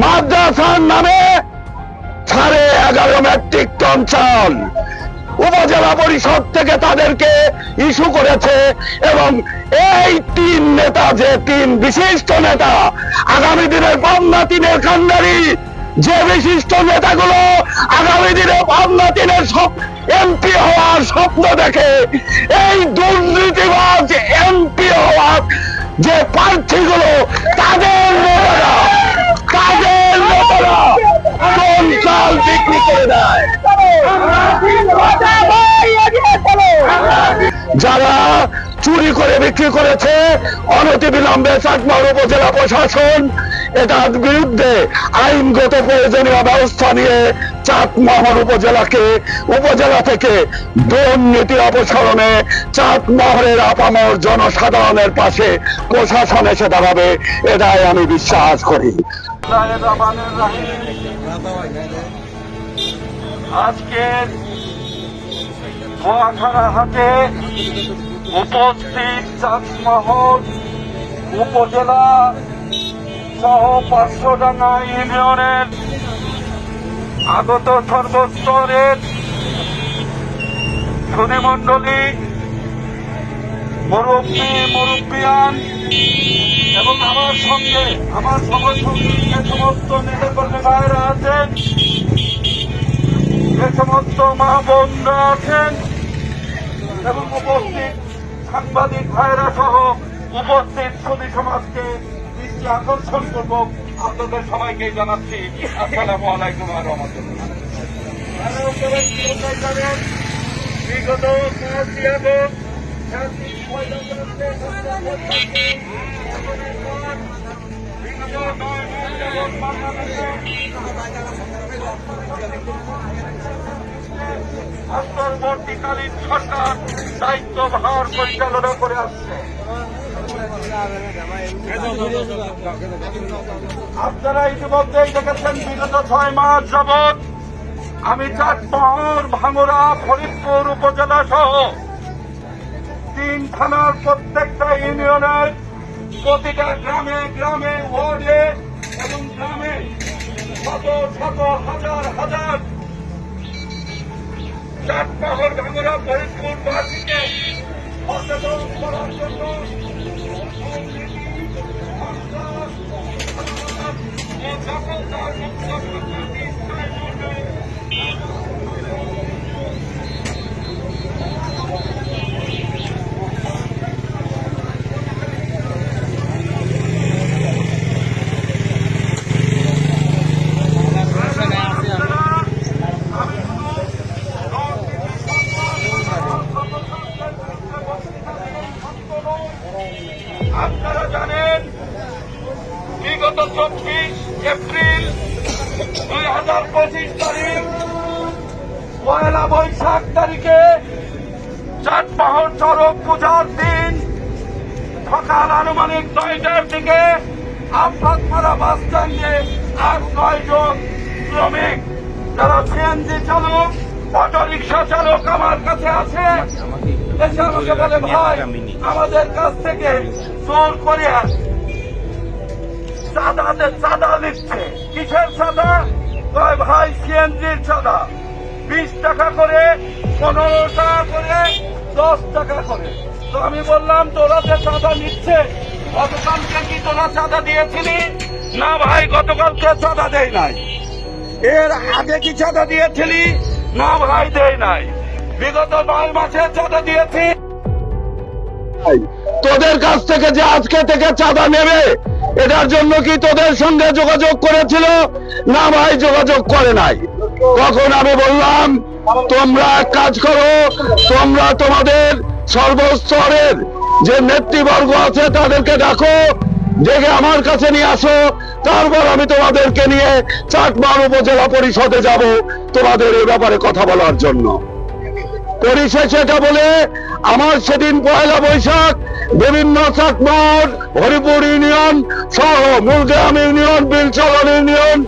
মাদ্রাসার নামে সাড়ে এগারো মেট্রিক টন চাল উপজেলা পরিষদ থেকে তাদেরকে ইস্যু করেছে এবং এই তিন নেতা যে তিন বিশিষ্ট নেতা, আগামী দিনের পাবনা তিনের কান্ডারি যে বিশিষ্ট নেতাগুলো আগামী দিনে পাবনা তিনের সব এমপি হওয়ার স্বপ্ন দেখে, এই দুর্নীতিবাজ এমপি হওয়ার যে প্রার্থীগুলো বিক্রি করেছে অনতি বিলম্বে চাটমার উপজেলা প্রশাসন। এটার বিরুদ্ধে আইনগত প্রয়োজনীয় ব্যবস্থা নিয়ে চাটমোহর উপজেলাকে, উপজেলা থেকে দুর্নীতি অপসারণে চাটমোহরের আপামর জনসাধারণের পাশে প্রশাসন এসে দাঁড়াবে, এটাই আমি বিশ্বাস করি। আজকের হাটে উপস্থিত চাঁদমহল উপজেলা সহ পাঁচশোডাঙ্গা ইউনিয়নের আগত সর্বস্তরের সুধীমণ্ডলী, মুরব্বী, মুরব্বিয়ান এবং আমার সঙ্গে, আমার সমর্থনে যে সমস্ত নেতাকর্মী ভাইরা আছেন, যে সমস্ত মা বোনরা আছেন এবং উপস্থিত সাংবাদিক ভাইরা সহ উপস্থিত সুদী সমাজকে দৃষ্টি আকর্ষণ করব। আপনাদের সবাইকে জানাচ্ছি, আসসালামু আলাইকুম আর বিগত পাঁচই আগস্ট বিগত অন্তর্বর্তীকালীন সরকার দায়িত্বভার পরিচালনা করে আসছে। আপনারা ইতিমধ্যেই দেখেছেন, বিগত ছয় মাস যাবৎ আমি চাটমহর ভাঙড়া ফরিদপুর উপজেলা সহ তিন থানার প্রত্যেকটা ইউনিয়নের প্রতিটা গ্রামে গ্রামে ওয়ার্ডে এবং গ্রামে শত শত হাজার হাজার চাটপাহর ভাঙরা ফরিদপুর বাসীকে সচেতন করার জন্য ও সফলতার মুক্ত দুই হাজার পঁচিশ পয়লা বৈশাখ তারিখে চাটপাহর চরক পূজার দিন। সকাল আনুমানিক নয়টার দিকে আফাতমারা বাস স্ট্যান্ডে আট, নয় জন শ্রমিক, যারা সিএনজি চালক অটো রিক্সা চালক আমার কাছে আছে। এসে আমাকে বলে, ভাই, আমাদের চাঁদা নিচ্ছে। কিসের চাঁদা? কয় ভাই সিএনজির চাঁদা। বিশ টাকা করে, পনেরো টাকা করে, দশ টাকা করে। তো আমি বললাম, তোরা যে চাঁদা নিচ্ছে, গতকালকে কি তোরা চাঁদা দিয়েছিলি? না ভাই, গতকালকে চাঁদা দেয় নাই। এর আগে কি চাঁদা দিয়েছিলি? না ভাই দেয় নাই। বিগত নয় মাসে চাঁদা দিয়েছি। তোদের কাছ থেকে যে আজকে থেকে চাঁদা নেবে এটার জন্য কি তোদের সঙ্গে যোগাযোগ করেছিল? না ভাই, যোগাযোগ করে নাই। তখন আমি বললাম, তোমরা এক কাজ করো, তোমরা তোমাদের সর্বস্তরের যে নেতৃবর্গ আছে তাদেরকে ডাকো, ডেকে আমার কাছে নিয়ে আসো, তারপর আমি তোমাদেরকে নিয়ে চাটমার উপজেলা পরিষদে যাব তোমাদের এই ব্যাপারে কথা বলার জন্য। পরিশেষে এটা বলে আমার সেদিন পয়লা বৈশাখ বিভিন্ন চাকমট হরিপুর ইউনিয়ন সহ মুরগ্রাম ইউনিয়ন বিলচলন ইউনিয়ন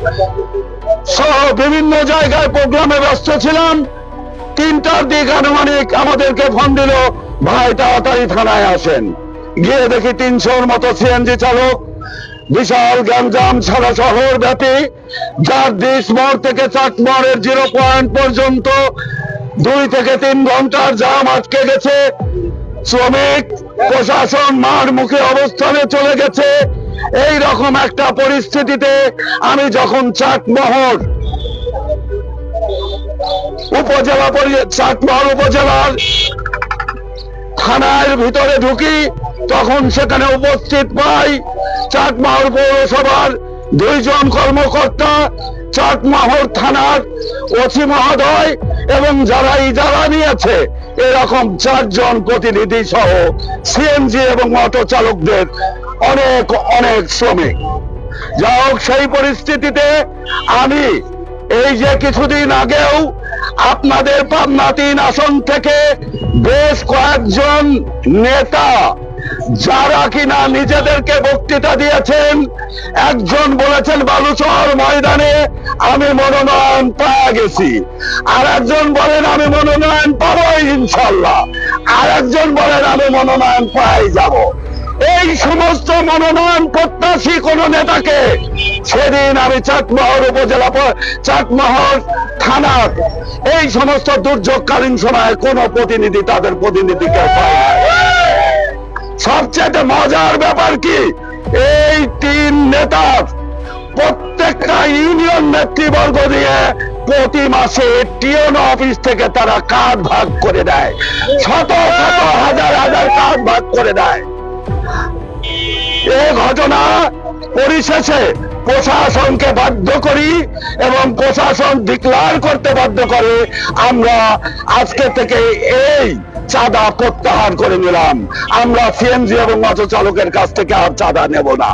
সহ বিভিন্ন জায়গায় প্রোগ্রামে ব্যস্ত ছিলাম। তিনটার দিক আনুমানিক আমাদেরকে ফোন দিল, ভাই, তাড়াতাড়ি থানায় আসেন। গিয়ে দেখি তিনশোর মতো সিএনজি চালক, বিশাল গ্যাঞ্জাম সারা শহর ব্যাপী, যার দিস মোড় থেকে চাটমোড়ের জিরো পয়েন্ট পর্যন্ত দুই থেকে তিন ঘণ্টার জাম আটকে গেছে। শ্রমিক প্রশাসন মার মুখে অবস্থানে চলে গেছে। এই রকম একটা পরিস্থিতিতে আমি যখন চাটমোহর উপজেলা চাটমোহর উপজেলার থানার ভিতরে ঢুকি, তখন সেখানে উপস্থিত পাই চাটমাহর পৌরসভার দুইজন কর্মকর্তা চাটমাহর থানার ওসি মহোদয় এবং যারা ইজারা নিয়েছে এরকম চারজন প্রতিনিধি সহ সিএনজি এবং অটো চালকদের অনেক অনেক শ্রমিক। যা হোক, সেই পরিস্থিতিতে আমি এই যে কিছুদিন আগেও আপনাদের পাবনা তিন আসন থেকে বেশ কয়েকজন নেতা যারা কিনা নিজেদেরকে বক্তৃতা দিয়েছেন, একজন বলেছেন, বালুচর ময়দানে আমি মনোনয়ন পাওয়া গেছি। আর একজন বলেন, আমি মনোনয়ন ইনশাল্লাহ আর একজন বলেন, আমি মনোনয়ন পাই যাব। এই সমস্ত মনোনয়ন প্রত্যাশী কোন নেতাকে সেদিন আমি চাটমহর উপজেলা চাটমহর থানার এই সমস্ত দুর্যোগকালীন সময়ে কোন প্রতিনিধি তাদের প্রতিনিধিকে পায়। সবচেয়ে মজার ব্যাপার কি? এই তিন নেতার প্রত্যেকটা ইউনিয়ন নেতৃবর্গ দিয়ে প্রতি মাসে টিএন অফিস থেকে তারা কার্ড ভাগ করে দেয়। শত শত হাজার হাজার কার্ড ভাগ করে দেয়। এ ঘটনা পরিশেষে প্রশাসনকে বাধ্য করি এবং প্রশাসন ডিক্লার করতে বাধ্য করে আমরা আজকে থেকে এই চাঁদা প্রত্যাহার করে নিলাম। আমরা সিএনজি এবং অটো চালকের কাছ থেকে আর চাঁদা নেব না।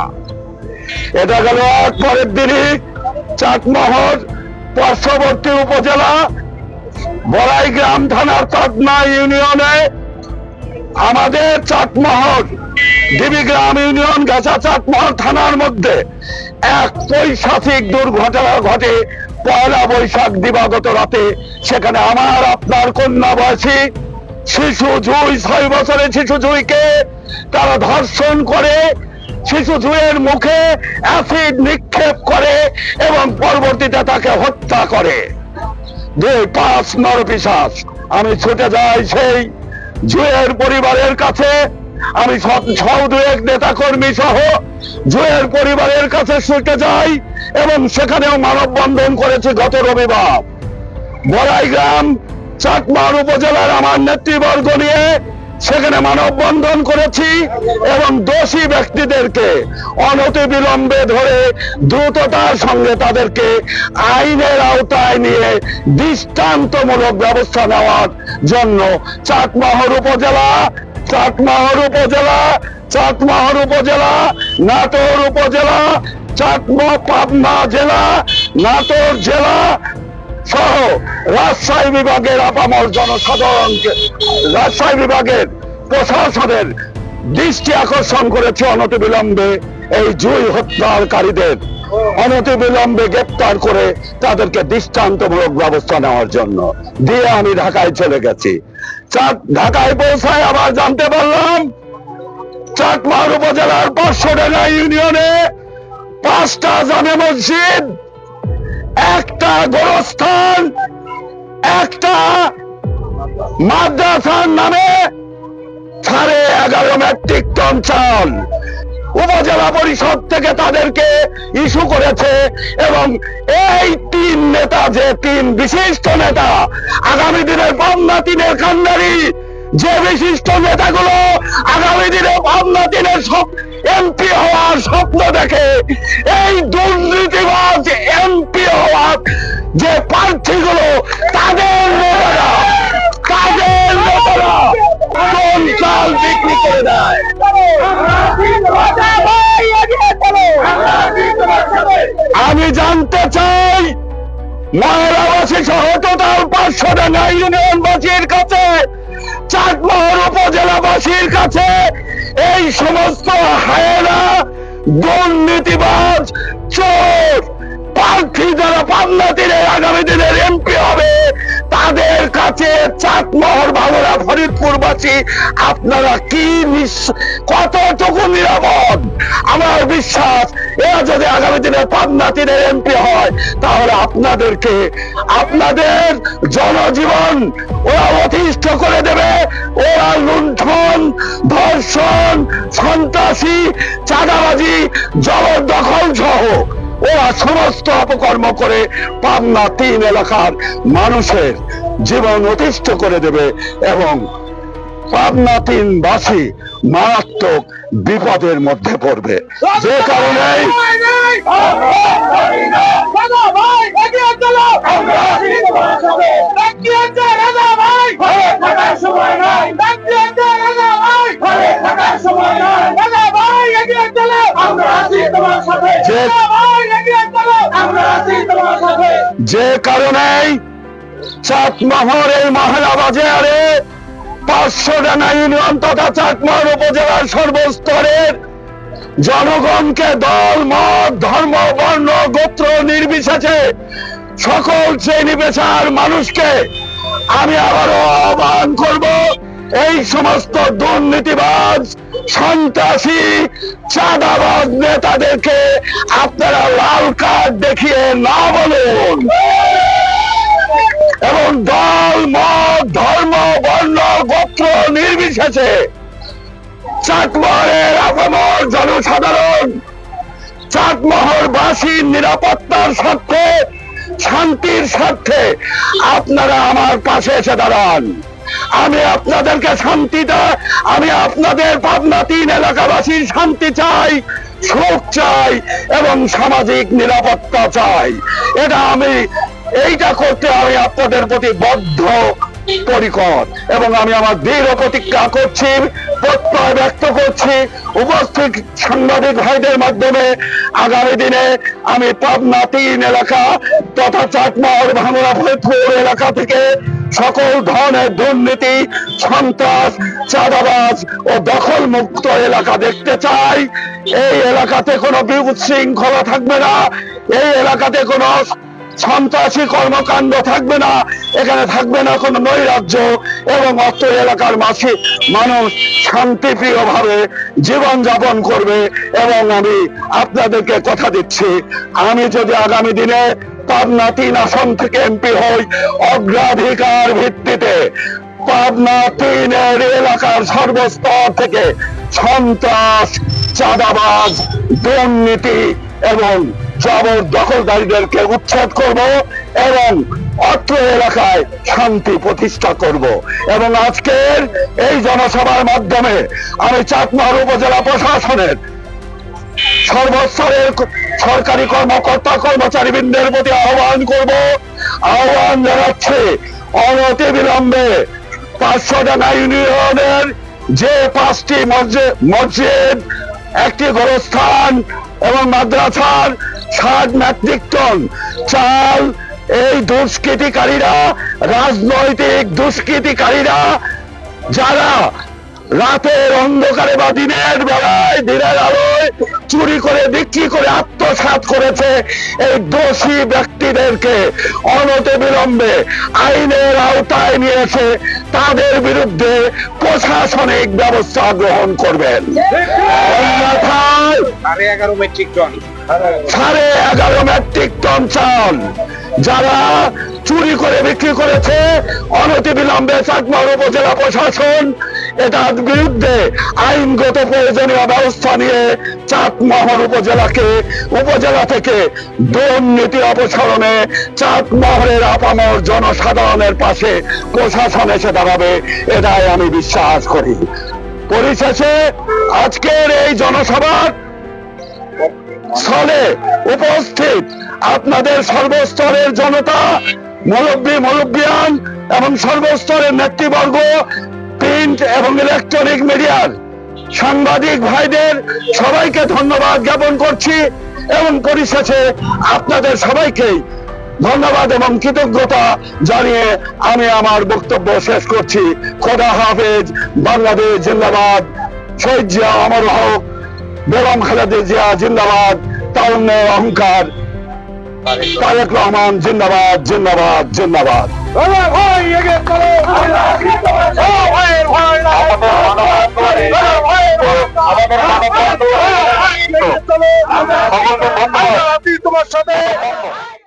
এটা গেল পরের দিনই চাটমোহর পার্শ্ববর্তী উপজেলা বড়াই গ্রাম থানার পাটনা ইউনিয়নে আমাদের চাটমহল দেবীগ্রাম ইউনিয়ন গাছা চাটমহল থানার মধ্যে এক পৈশাচিক দুর্ঘটনা ঘটে পয়লা বৈশাখ দিবাগত রাতে। সেখানে আমার, আপনার কন্যা বয়সী শিশু জুই ছয় বছরের শিশু জুইকে তারা ধর্ষণ করে শিশু জুয়ের মুখে অ্যাসিড নিক্ষেপ করে এবং পরবর্তীতে তাকে হত্যা করে। দুই পাঁচ নরপিশাচ। আমি ছুটে যাই সেই জুয়ের পরিবারের কাছে। আমি সব- সব দু এক নেতা কর্মী সহ জুয়ের পরিবারের কাছে ছুটে যাই এবং সেখানেও মানববন্ধন করেছে গত রবিবার। বড়াই গ্রাম চাকমার উপজেলার আমার নেতৃবর্গ নিয়ে সেখানে মানববন্ধন করেছি এবং দোষী ব্যক্তিদেরকে অনতি বিলম্বে ধরে দ্রুততার সঙ্গে তাদেরকে আইনের আওতায় নিয়ে দৃষ্টান্তমূলক ব্যবস্থা নেওয়ার জন্য চাকমাহর উপজেলা চাকমাহর উপজেলা চাকমাহর উপজেলা, নাটোর উপজেলা, চাকমা পাবনা জেলা, নাটোর জেলা সহ রাজশাহী বিভাগের আপামর জনসাধারণকে, রাজশাহী বিভাগের প্রশাসনের দৃষ্টি আকর্ষণ করেছে অনতিবিলম্বে এই জুই হত্যাকারীদের। অনতিবিলম্বে গ্রেপ্তার করে তাদেরকে দৃষ্টান্তমূলক ব্যবস্থা নেওয়ার জন্য। দিয়ে আমি ঢাকায় চলে গেছি। ঢাকায় পৌঁছায় আবার জানতে পারলাম চাটমার উপজেলার পাঁচশো ইউনিয়নে পাঁচটা জামে মসজিদ একটা গোরস্থান, একটা মাদ্রাসার নামে সাড়ে এগারো মেট্রিক টন চাল। উপজেলা পরিষদ থেকে তাদেরকে ইস্যু করেছে এবং এই তিন নেতা যে তিন বিশিষ্ট নেতা, আগামী দিনের পাবনা তিনের কান্ডারি, যে বিশিষ্ট নেতাগুলো আগামী দিনে পাবনা তিনের এমপি হওয়ার স্বপ্ন দেখে এই দুর্নীতিবাজ এমপি হওয়ার যে প্রার্থীগুলো তাদের তাদের আমি জানতে চাই ময়লাবাসী সহ টোটাল পাঁচশো টাকা ইউনিয়নবাসীর কাছে চাটমোহর উপজেলাবাসীর কাছে এই সমস্ত হায়না দুর্নীতিবাজ, চোর প্রার্থী যারা পাবনা দিনে আগামী দিনের এমপি হবে, তাদের কাছে চাটমহর ভাঙরা ফরিদপুরবাসী, আপনারা কি কতটুকু নিরাপদ? আমার বিশ্বাস এরা যদি আগামী দিনে পাবনা তিনের এমপি হয়, তাহলে আপনাদেরকে আপনাদের জনজীবন ওরা অতিষ্ঠ করে দেবে। ওরা লুণ্ঠন, ধর্ষণ, সন্ত্রাসী, চাঁদাবাজি, জবরদখল সহ ওরা সমস্ত অপকর্ম করে পাবনা তিন এলাকার মানুষের জীবন অতিষ্ঠ করে দেবে এবং পাবনা তিন বাসী মারাত্মক বিপদের মধ্যে পড়বে। যে কারণে যে কারণেই চাটমহর এই মহিলা বাজারে পাঁচশো টাকা ইউনিয়ন তথা চাটমহর উপজেলার সর্বস্তরের জনগণকে দল, মত, ধর্ম, বর্ণ, গোত্র নির্বিশেষে সকল শ্রেণি পেশার মানুষকে আমি আবারও আহ্বান করব, এই সমস্ত দুর্নীতিবাজ, সন্ত্রাসী, চাঁদাবাজ নেতাদেরকে আপনারা লাল কার্ড দেখিয়ে না বলুন। এবং দল নির্বিশেষে চাটমহরের আপামর জনসাধারণ। চাটমহর বাসীর নিরাপত্তার স্বার্থে, শান্তির স্বার্থে আপনারা আমার পাশে এসে দাঁড়ান। আমি আপনাদেরকে শান্তিটা আমি আপনাদের পাবনা তিন এলাকাবাসীর শান্তি চাই, সুখ চাই এবং সামাজিক নিরাপত্তা চাই। এটা আমি, এইটা করতে আমি আপনাদের প্রতি বদ্ধ। পরিকর। এবং আমি আমার দৃঢ় প্রতিজ্ঞা করছি, প্রত্যয় ব্যক্ত করছি উপস্থিত সাংবাদিক ভাইদের মাধ্যমে। আগামী দিনে আমি পাবনা তিন এলাকা তথা চাটমহল ভাঙড়া ফরিদপুর এলাকা থেকে সকল ধরনের দুর্নীতি, সন্ত্রাস, চাঁদাবাজ ও দখল মুক্ত এলাকা দেখতে চাই। এই এলাকাতে কোনো বিশৃঙ্খলা থাকবে না। এই এলাকাতে কোনো সন্ত্রাসী কর্মকাণ্ড থাকবে না। এখানে থাকবে না কোনো নৈরাজ্য এবং অত্র এলাকার মাসি মানুষ শান্তিপ্রিয় ভাবে জীবন যাপন করবে এবং আমি আপনাদেরকে কথা দিচ্ছি। আমি যদি আগামী দিনে পাবনা তিন আসন থেকে এমপি হই, অগ্রাধিকার ভিত্তিতে পাবনা তিনের এলাকার সর্বস্তর থেকে সন্ত্রাস, চাঁদাবাজ, দুর্নীতি এবং জবর দখলদারীদেরকে উচ্ছেদ করব এবং অত্র এলাকায় শান্তি প্রতিষ্ঠা করব। এবং আজকের এই জনসভার মাধ্যমে আমি চাটমার উপজেলা প্রশাসনের সর্বস্তরের সরকারি কর্মকর্তা কর্মচারী বৃন্দের প্রতি আহ্বান করব। আহ্বান জানাচ্ছে অনতি বিলম্বে পাঁচশো টাকা ইউনিয়নের যে পাঁচটি মসজিদ, একটি গোরস্থান এবং মাদ্রাসার ষাট মেট্রিক টন চাল এই দুষ্কৃতিকারীরা রাজনৈতিক দুষ্কৃতিকারীরা যারা রাতের অন্ধকারে বা দিনের বেলায় দিনের আলোয় চুরি করে বিক্রি করে আত্মসাৎ করেছে এই দোষী ব্যক্তিদেরকে অনতি বিলম্বে আইনের আওতায় নিয়ে এসে তাদের বিরুদ্ধে প্রশাসনিক ব্যবস্থা গ্রহণ করবেন। অন্যথায় সাড়ে এগারো মেট্রিক টন সাড়ে এগারো মেট্রিক টন চাল। যারা চুরি করে বিক্রি করেছে অনতি বিলম্বে চাকমার উপজেলা প্রশাসন এটার বিরুদ্ধে আইনগত প্রয়োজনীয় ব্যবস্থা নিয়ে চাটমহর উপজেলাকে, উপজেলা থেকে দুর্নীতি অপসারণে চাটমহরের আপামর জনসাধারণের পাশে প্রশাসন এসে দাঁড়াবে, এটাই আমি বিশ্বাস করি। পরিশেষে আজকের এই জনসভার স্থলে উপস্থিত আপনাদের সর্বস্তরের জনতা, মুরব্বী, মুরব্বিয়ান এবং সর্বস্তরের নেতৃবর্গ, প্রিন্ট এবং ইলেকট্রনিক মিডিয়ার সাংবাদিক ভাইদের সবাইকে ধন্যবাদ জ্ঞাপন করছি এবং পরিশেষে আপনাদের সবাইকেই ধন্যবাদ এবং কৃতজ্ঞতা জানিয়ে আমি আমার বক্তব্য শেষ করছি। খোদা হাফেজ, বাংলাদেশ জিন্দাবাদ। শহীদ জিয়া, অমর হোক। বেগম খালেদা জিয়া জিন্দাবাদ তারুণ্যের অহংকার তারেক রহমান জিন্দাবাদ জিন্দাবাদ জিন্দাবাদ তোমার এগিয়ে